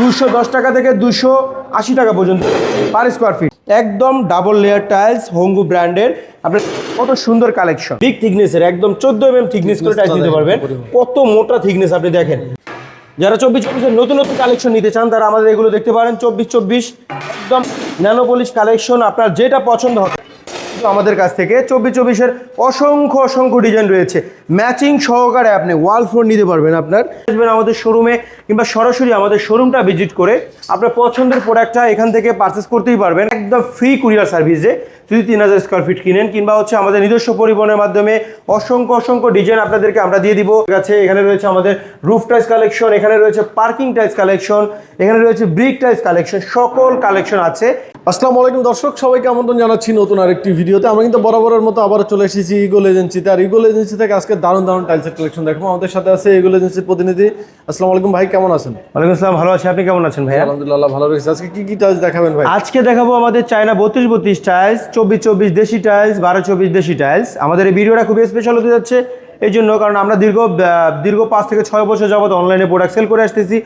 দুশো দশ টাকা থেকে দুশো আশি টাকা পর্যন্ত পার স্কোয়ার ফিট একদম ডাবল লেয়ার টাইলস হোঙ্গু ব্র্যান্ডের আপনার কত সুন্দর কালেকশন বিগ থিকনেসের একদম চোদ্দ এম এম থিকনেস করে টাইলস নিতে পারবেন। কত মোটা থিকনেস আপনি দেখেন। যারা চব্বিশ চব্বিশের নতুন নতুন কালেকশন নিতে চান, তারা আমাদের এগুলো দেখতে পারেন। চব্বিশ চব্বিশ, একদম ন্যানোপলিশ কালেকশন আপনার যেটা পছন্দ হবে। আমাদের কাছ থেকে চব্বিশ চব্বিশের অসংখ্য অসংখ্য ডিজাইন রয়েছে। ম্যাচিং সহকারে আপনি ওয়াল ফ্লোর নিতে পারবেন আপনার। আসবেন আমাদের শোরুমে কিংবা সরাসরি আমাদের শোরুমটা ভিজিট করে আপনার পছন্দের প্রোডাক্টটা এখান থেকে পারচেস করতেই পারবেন। একদম ফ্রি কুরিয়ার সার্ভিসে যদি তিন হাজার স্কোয়ার ফিট কিনেন কিংবা হচ্ছে আমাদের নিজস্ব পরিবহনের মাধ্যমে অসংখ্য অসংখ্য ডিজাইন আপনাদেরকে আমরা দিয়ে দিব। আছে, এখানে রয়েছে আমাদের রুফ টাইস কালেকশন এখানে রয়েছে পার্কিং টাইস কালেকশন এখানে রয়েছে ব্রিক টাইস কালেকশন সকল কালেকশন আছে। আসসালামু আলাইকুম দর্শক, সবাইকে আমন্ত্রণ জানাচ্ছি নতুন আরেকটি ভিডিওতে। আমরা কিন্তু বরাবরের মতো আবার চলে এসেছি ইগল এজেন্সিতে আর ইগল এজেন্সি থেকে আজকে দারুণ দারুণ টাইলসের কালেকশন দেখব। আমাদের সাথে আছে এগুলো এজেন্সির প্রতিনিধি। আসসালামু আলাইকুম ভাই কেমন আছেন? ওয়ালাইকুম আসসালাম ভালো আছি। আপনি কেমন আছেন ভাই আলহামদুলিল্লাহ ভালো রয়েছে আজকে কি কি টাইলস দেখাবেন ভাই? আজকে দেখাবো আমাদের চায়না বত্রিশ বত্রিশ টাইলস চব্বিশ চব্বিশ দেশি টাইলস বারো চব্বিশ দেশি টাইলস আমাদের এই ভিডিওটা খুবই স্পেশাল হতে যাচ্ছে। এই জন্য কারণ আমরা দীর্ঘ দীর্ঘ পাঁচ থেকে ছয় বছর যাবত অনলাইনে প্রোডাক্ট সেল করে আসতেছি।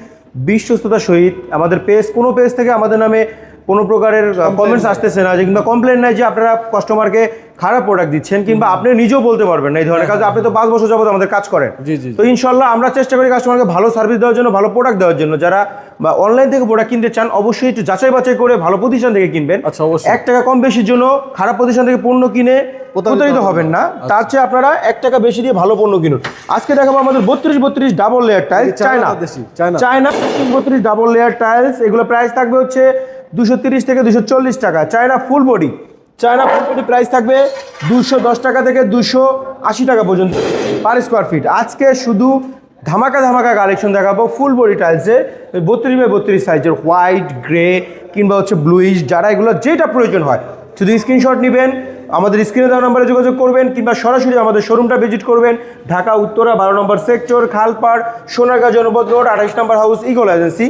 বিশ্বস্ততার সহিত আমাদের পেজ কোনো পেজ থেকে আমাদের নামে কোনো প্রকারের কমেন্টস আসতেছে না যে কিংবা কমপ্লেন নাই যে আপনারা কাস্টমারকে খারাপ প্রোডাক্ট দিচ্ছেন কিংবা আপনি নিজেও বলতে পারবেন না এই ধরনের কাজ। আপনি তো পাঁচ বছর যাবত আমাদের কাজ করেন। তো ইনশাল্লাহ আমরা চেষ্টা করি কাস্টমারকে ভালো সার্ভিস দেওয়ার জন্য ভালো প্রোডাক্ট দেওয়ার জন্য। যারা বা অনলাইন থেকে প্রোডাক্ট কিনতে চান অবশ্যই একটু যাচাই বাছাই করে ভালো প্রতিষ্ঠান থেকে কিনবেন। আচ্ছা, অবশ্যই। এক টাকা কম বেশির জন্য খারাপ প্রতিষ্ঠান থেকে পণ্য কিনে প্রতারিত হবেন না। তার চেয়ে আপনারা এক টাকা বেশি দিয়ে ভালো পণ্য কিনুন। আজকে দেখাবো আমাদের বত্রিশ বত্রিশ double layer tiles? China? China. বত্রিশ বত্রিশ ডাবল লেয়ার টাইলস এগুলো প্রাইস থাকবে হচ্ছে দুশো থেকে দুশো টাকা। China full body China full body price থাকবে দুশো টাকা থেকে দুশো টাকা পর্যন্ত পার স্কোয়ার ফিট আজকে শুধু ধামাকা ধামাকা কালেকশন দেখাবো ফুল বডি টাইলসে বত্রিশ বাই বত্রিশ সাইজের হোয়াইট গ্রে কিংবা হচ্ছে ব্লুইশ যারা এগুলো যেটা প্রয়োজন হয়। শুধু স্ক্রিনশট নেবেন আমাদের স্ক্রিনে দেওয়া নম্বরে যোগাযোগ করবেন কিংবা সরাসরি আমাদের শোরুমটা ভিজিট করবেন। ঢাকা, উত্তরা, বারো নম্বর সেক্টর, খালপাড়, সোনারগাঁ জনপদ রোড আঠাইশ নম্বর হাউস, ইগল এজেন্সি।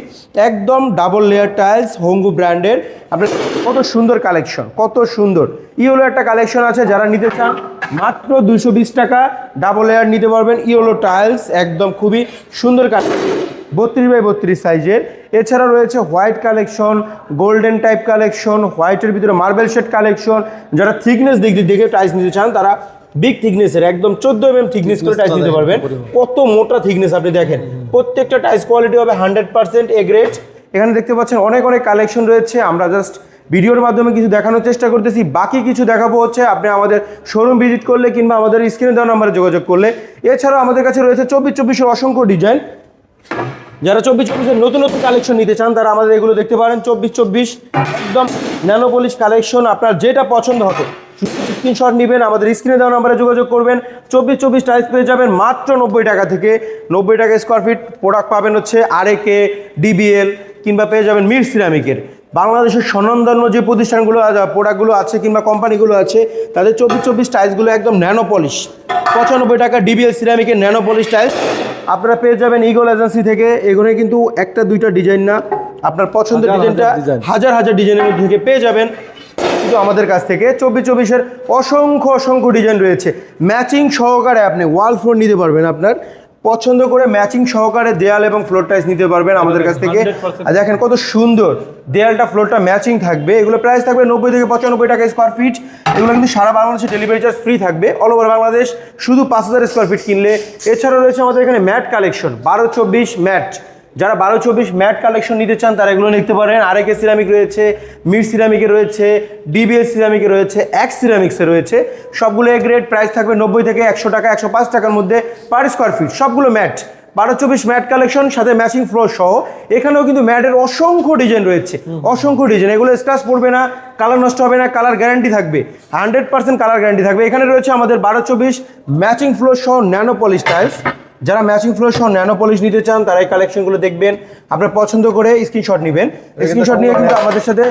একদম ডাবল লেয়ার টাইলস, হোঙ্গু ব্র্যান্ডের। আপনার কত সুন্দর কালেকশন, কত সুন্দর। ইয়েলো একটা কালেকশন আছে, যারা নিতে চান, মাত্র দুশো টাকা, ডাবল লেয়ার নিতে পারবেন। ইয়েলো টাইলস, একদম খুবই সুন্দর কালেকশন। বত্রিশ বাই বত্রিশ সাইজের। এছাড়া রয়েছে white collection golden type collection হোয়াইটের ভিতরে মার্বেল শেড কালেকশন। যারা থিকনেস দিক দিয়ে দেখে টাইলস নিতে চান তারা বিগ থিকনেসের একদম চোদ্দ এম এম থিকনেস করে টাইলস নিতে পারবেন। কত মোটা থিকনেস আপনি দেখেন। প্রত্যেকটা টাইস কোয়ালিটি হবে হান্ড্রেড পার্সেন্ট এ গ্রেড। এখানে দেখতে পাচ্ছেন অনেক অনেক কালেকশন রয়েছে। আমরা জাস্ট ভিডিওর মাধ্যমে কিছু দেখানোর চেষ্টা করতেছি। বাকি কিছু দেখাবো হচ্ছে আপনি আমাদের শোরুম ভিজিট করলে কিংবা আমাদের স্ক্রিনে দেওয়া নাম্বারে যোগাযোগ করলে। এছাড়াও আমাদের কাছে রয়েছে চব্বিশ চব্বিশের অসংখ্য ডিজাইন যারা চব্বিশ চব্বিশের নতুন নতুন কালেকশন নিতে চান, তারা আমাদের এগুলো দেখতে পারেন। চব্বিশ চব্বিশ, একদম ন্যানোপলিশ কালেকশন আপনার যেটা পছন্দ হবে। স্ক্রিনশট নেবেন, আমাদের স্ক্রিনে দেওয়া নাম্বারে যোগাযোগ করবেন। চব্বিশ চব্বিশ টাইলস পেয়ে যাবেন মাত্র নব্বই টাকা থেকে। নব্বই টাকা স্কোয়ার ফিট প্রোডাক্ট পাবেন হচ্ছে আর কে ডিবিএল কিংবা পেয়ে যাবেন মির সিরামিকের বাংলাদেশের স্বনামধন্য যে প্রতিষ্ঠানগুলো প্রোডাক্টগুলো আছে কিংবা কোম্পানিগুলো আছে, তাদের চব্বিশ চব্বিশ টাইলসগুলো একদম ন্যানো পলিশ পঁচানব্বই টাকা ডিবিএল সিরামিকের ন্যানো পলিশ টাইলস আপনারা পেয়ে যাবেন ইগল এজেন্সি থেকে। এগুলো কিন্তু একটা দুইটা ডিজাইন না। আপনার পছন্দের ডিজাইনটা হাজার হাজার ডিজাইনের মধ্যে থেকে পেয়ে যাবেন। কিন্তু আমাদের কাছ থেকে চব্বিশ চব্বিশের অসংখ্য অসংখ্য ডিজাইন রয়েছে। ম্যাচিং সহকারে আপনি ওয়াল ফোন নিতে পারবেন আপনার। পছন্দ করে ম্যাচিং সহকারে দেয়াল এবং ফ্লোর টাইলস নিতে পারবেন আমাদের কাছ থেকে। আর দেখেন কত সুন্দর দেয়ালটা ফ্লোরটা ম্যাচিং থাকবে। এগুলো প্রাইস থাকবে নব্বই থেকে পঁচানব্বই টাকা স্কোয়ার ফিট এগুলো কিন্তু সারা বাংলাদেশে ডেলিভারি চার্জ ফ্রি থাকবে। অল ওভার বাংলাদেশ শুধু পাঁচ হাজার স্কোয়ার ফিট কিনলে। এছাড়াও রয়েছে আমাদের এখানে ম্যাট কালেকশন বারো চব্বিশ ম্যাট যারা বারো চব্বিশ ম্যাট কালেকশন নিতে চান তারা এগুলো নিতে পারেন। আরেকে সিরামিক রয়েছে মির সিরামিকে রয়েছে ডিবিএস সিরামিকে রয়েছে এক সিরামিক্সে রয়েছে। সবগুলো এ গ্রেড প্রাইস থাকবে নব্বই থেকে একশো টাকা একশো পাঁচ টাকার মধ্যে পার স্কোয়ার ফিট সবগুলো ম্যাট। বারো চব্বিশ ম্যাট কালেকশন সাথে ম্যাচিং ফ্লোর সহ। এখানেও কিন্তু ম্যাটের অসংখ্য ডিজাইন রয়েছে। অসংখ্য ডিজাইন এগুলো স্ক্রাচ পড়বে না কালার নষ্ট হবে না কালার গ্যারান্টি থাকবে। হান্ড্রেড পার্সেন্ট কালার গ্যারান্টি থাকবে। এখানে রয়েছে আমাদের বারো চব্বিশ ম্যাচিং ফ্লোর সহ ন্যানো পলিশ টাইলস যারা ম্যাচিং ফ্লোর সহ ন্যানো পলিশ নিতে চান তারা এই কালেকশনগুলো দেখবেন। আপনার পছন্দ করে স্ক্রিনশট নেবেন। স্ক্রিনশট নিয়ে কিন্তু আমাদের সাথে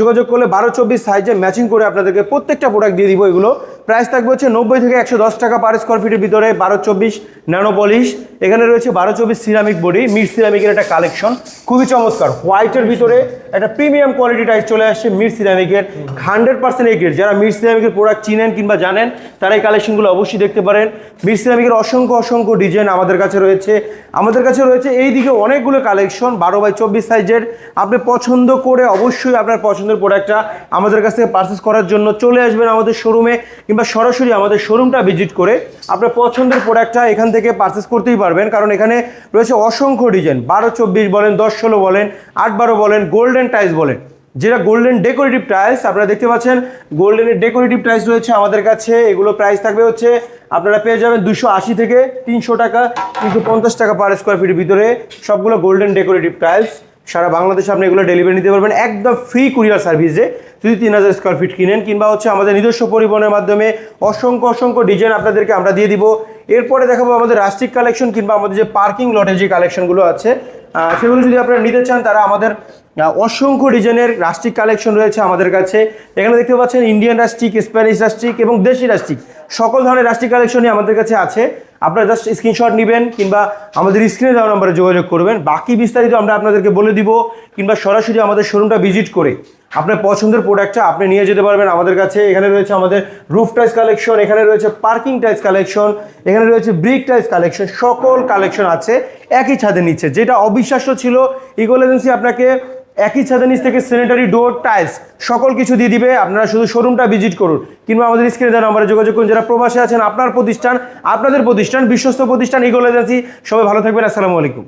যোগাযোগ করলে বারো চব্বিশ সাইজে ম্যাচিং করে আপনাদেরকে প্রত্যেকটা প্রোডাক্ট দিয়ে দিব এগুলো। প্রাইস থাকবে হচ্ছে নব্বই থেকে একশো দশ টাকা পার স্কোয়ার ফিটের ভিতরে, বারো চব্বিশ ন্যানো পলিশ। এখানে রয়েছে বারো চব্বিশ সিরামিক বডি মির সিরামিকের একটা কালেকশন খুবই চমৎকার। হোয়াইটের ভিতরে একটা প্রিমিয়াম কোয়ালিটি টাইপ চলে আসছে মির সিরামিকের হান্ড্রেড পার্সেন্ট এগ্রেড যারা মির সিরামিকের প্রোডাক্ট চিনেন কিংবা জানেন, তারা এই কালেকশনগুলো অবশ্যই দেখতে পারেন। মির সিরামিকের অসংখ্য অসংখ্য ডিজাইন আমাদের কাছে রয়েছে। আমাদের কাছে রয়েছে এই দিকে অনেকগুলো কালেকশন বারো বাই চব্বিশ সাইজের আপনি পছন্দ করে অবশ্যই আপনার পছন্দের প্রোডাক্টটা আমাদের কাছ থেকে পারচেস করার জন্য চলে আসবেন আমাদের শোরুমে কিংবা সরাসরি আমাদের শোরুমটা ভিজিট করে আপনার পছন্দের প্রোডাক্টটা এখান থেকে পারচেস করতেই পারবেন। কারণ এখানে রয়েছে অসংখ্য ডিজাইন বারো, চব্বিশ বলেন, দশ, ষোলো বলেন, আট, বারো বলেন গোল্ডেন টাইলস বলেন। যেটা গোল্ডেন ডেকোরেটিভ টাইলস আপনারা দেখতে পাচ্ছেন গোল্ডেনের ডেকোরেটিভ টাইলস রয়েছে আমাদের কাছে। এগুলো প্রাইস থাকবে হচ্ছে, আপনারা পেয়ে যাবেন দুশো আশি থেকে তিনশো টাকা, তিনশো পঞ্চাশ টাকা পার স্কোয়ার ফিটের ভিতরে সবগুলো গোল্ডেন ডেকোরেটিভ টাইলস সারা বাংলাদেশে আপনি এগুলো ডেলিভারি নিতে পারবেন। একদম ফ্রি কুরিয়ার সার্ভিসে যদি তিন হাজার স্কোয়ার ফিট কিনেন কিংবা হচ্ছে আমাদের নিজস্ব পরিবহনের মাধ্যমে অসংখ্য অসংখ্য ডিজাইন আপনাদেরকে আমরা দিয়ে দিব। এরপরে দেখাবো আমাদের রাস্টিক কালেকশন কিংবা আমাদের যে পার্কিং লটে যে কালেকশনগুলো আছে সেগুলো যদি আপনারা নিতে চান, তারা আমাদের অসংখ্য ডিজাইনের রাস্টিক কালেকশন রয়েছে আমাদের কাছে। এখানে দেখতে পাচ্ছেন ইন্ডিয়ান রাস্টিক স্প্যানিশ রাস্টিক এবং দেশি রাস্টিক সকল ধরনের রাষ্ট্রীয় কালেকশনই আমাদের কাছে আছে। আপনারা জাস্ট স্ক্রিনশট নেবেন কিংবা আমাদের স্ক্রিনে দেওয়া নম্বরে যোগাযোগ করবেন। বাকি বিস্তারিত আমরা আপনাদেরকে বলে দিব কিংবা সরাসরি আমাদের শোরুমটা ভিজিট করে আপনার পছন্দের প্রোডাক্টটা আপনি নিয়ে যেতে পারবেন আমাদের কাছে। এখানে রয়েছে আমাদের রুফ টাইলস কালেকশন এখানে রয়েছে পার্কিং টাইলস কালেকশন এখানে রয়েছে ব্রিক টাইলস কালেকশন সকল কালেকশন আছে একই ছাদের নিচে। যেটা অবিশ্বাস্য ছিল ইগোল এজেন্সি আপনাকে একই ছাদের নিচ থেকে স্যানিটারি ডোর টাইলস সকল কিছু দিয়ে দিবে। আপনারা শুধু শোরুমটা ভিজিট করুন। কিংবা আমাদের স্ক্রিনে দেওয়া নম্বরে যোগাযোগ করুন। যারা প্রবাসে আছেন, আপনার প্রতিষ্ঠান, আপনাদের প্রতিষ্ঠান, বিশ্বস্ত প্রতিষ্ঠান ইগোল এজেন্সি সবাই ভালো থাকবেন। আসসালামু আলাইকুম।